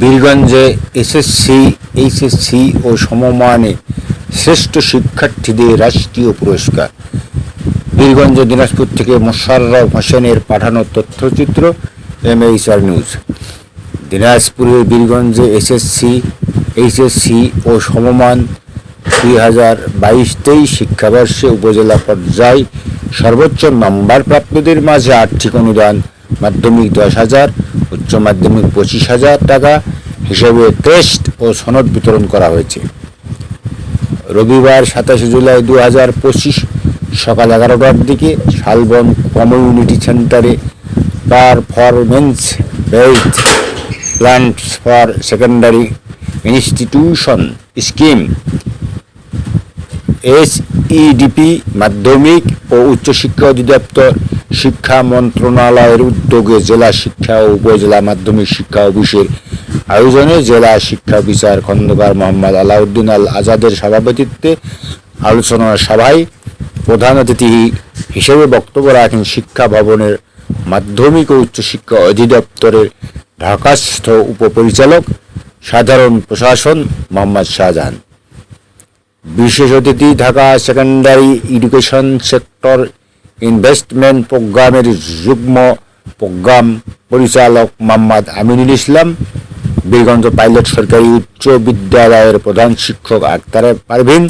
বীরগঞ্জে SSC, HSC ও সমমানে শ্রেষ্ঠ শিক্ষার্থীদের রাষ্ট্রীয় পুরস্কার। বীরগঞ্জ দিনাজপুর থেকে মোশাররফ হোসেনের পাঠানো তথ্যচিত্র, এমএইচআর নিউজ। দিনাজপুরের বীরগঞ্জে এসএসসি, এইচএসসি ও সমমান দুই হাজার বাইশ তেইশ শিক্ষাবর্ষে উপজেলা পর্যায়ে সর্বোচ্চ নম্বর প্রাপ্তদের মাঝে আর্থিক অনুদান মাধ্যমিক দশ হাজার উচ্চ মাধ্যমিক পঁচিশ হাজার টাকা হিসেবে টেস্ট ও সনদ বিতরণ করা হয়েছে। রবিবার সাতাশে জুলাই দু হাজার পঁচিশ সকাল এগারোটার দিকে শালবন কমিউনিটি সেন্টারে performance based plants for secondary institution scheme SEDP মাধ্যমিক ও উচ্চশিক্ষা অধিদপ্তর শিক্ষা মন্ত্রণালয়ের উদ্যোগে জেলা শিক্ষা ও উপজেলা মাধ্যমিক শিক্ষা অফিসের আয়োজনে জেলা শিক্ষা বিচার খন্দকার মোহাম্মদ আলাউদ্দিন আল আজাদের সভাপতিত্বে আলোচনা সভায় প্রধান অতিথি হিসেবে বক্তব্য রাখেন শিক্ষা ভবনের মাধ্যমিক ও উচ্চশিক্ষা অধিদপ্তরের ঢাকাস্থ উপপরিচালক সাধারণ প্রশাসন মোহাম্মদ শাহজাহান। বিশেষ অতিথি Dhaka secondary education sector investment প্রোগ্রামের যুগ্ম প্রোগ্রাম পরিচালক মোহাম্মদ আমিনুল ইসলাম বীরগঞ্জ পাইলট সরকারি উচ্চ বিদ্যালয়ের প্রধান শিক্ষক আক্তার পারভিন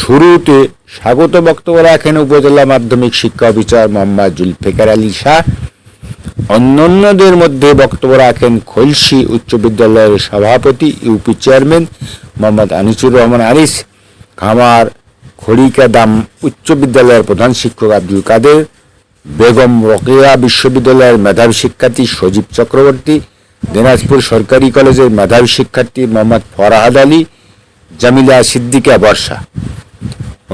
শুরুতে স্বাগত বক্তব্য রাখেন উপজেলা মাধ্যমিক শিক্ষা অফিসার মোহাম্মদ জুলফিকার আলী শাহ। অন্যান্যদের মধ্যে বক্তব্য রাখেন খলসি উচ্চ বিদ্যালয়ের সভাপতি, ইউপি চেয়ারম্যান মোহাম্মদ আনিসুর রহমান আনিস। খামার খড়িকা দাম উচ্চ বিদ্যালয়ের প্রধান শিক্ষক আব্দুল কাদের, বেগম রকেয়া বিশ্ববিদ্যালয়ের মেধাবী শিক্ষার্থী সজীব চক্রবর্তী, দিনাজপুর সরকারি কলেজের মেধাবী শিক্ষার্থী মোহাম্মদ ফরাহাদ আলী, জামিলা সিদ্দিকা বর্ষা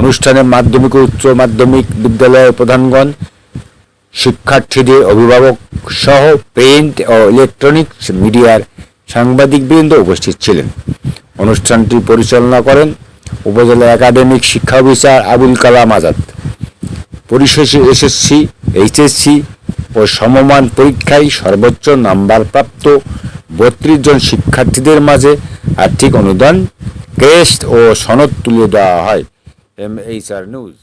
অনুষ্ঠানে মাধ্যমিক ও উচ্চ মাধ্যমিক বিদ্যালয়ের প্রধানগণ, শিক্ষার্থীদের অভিভাবক সহ প্রিন্ট ও ইলেকট্রনিক্স মিডিয়ার সাংবাদিকবৃন্দ উপস্থিত ছিলেন। অনুষ্ঠানটি পরিচালনা করেন উপজেলা একাডেমিক শিক্ষা অফিসার আবুল কালাম আজাদ। পরিশেষে এসএসসি, এইচএসসি ও সমমান পরীক্ষায় সর্বোচ্চ নাম্বার প্রাপ্ত বত্রিশ জন শিক্ষার্থীদের মাঝে আর্থিক অনুদান ক্রেস্ট ও সনদ তুলে দেওয়া হয়। M H R news.